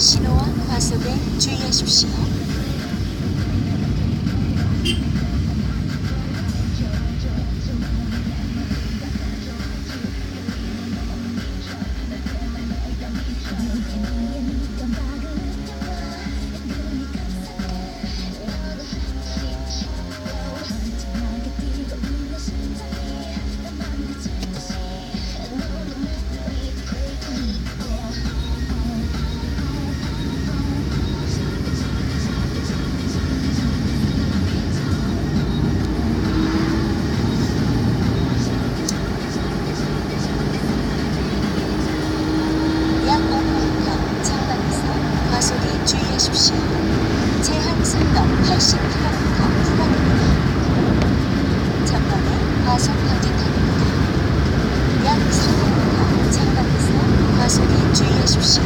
신호와 과속에 주의하십시오. 주의하십시오. 제한 속도 80km 구간입니다. 전방에 과속 방지턱입니다. 약 3분간 전방에서 과속에 주의하십시오.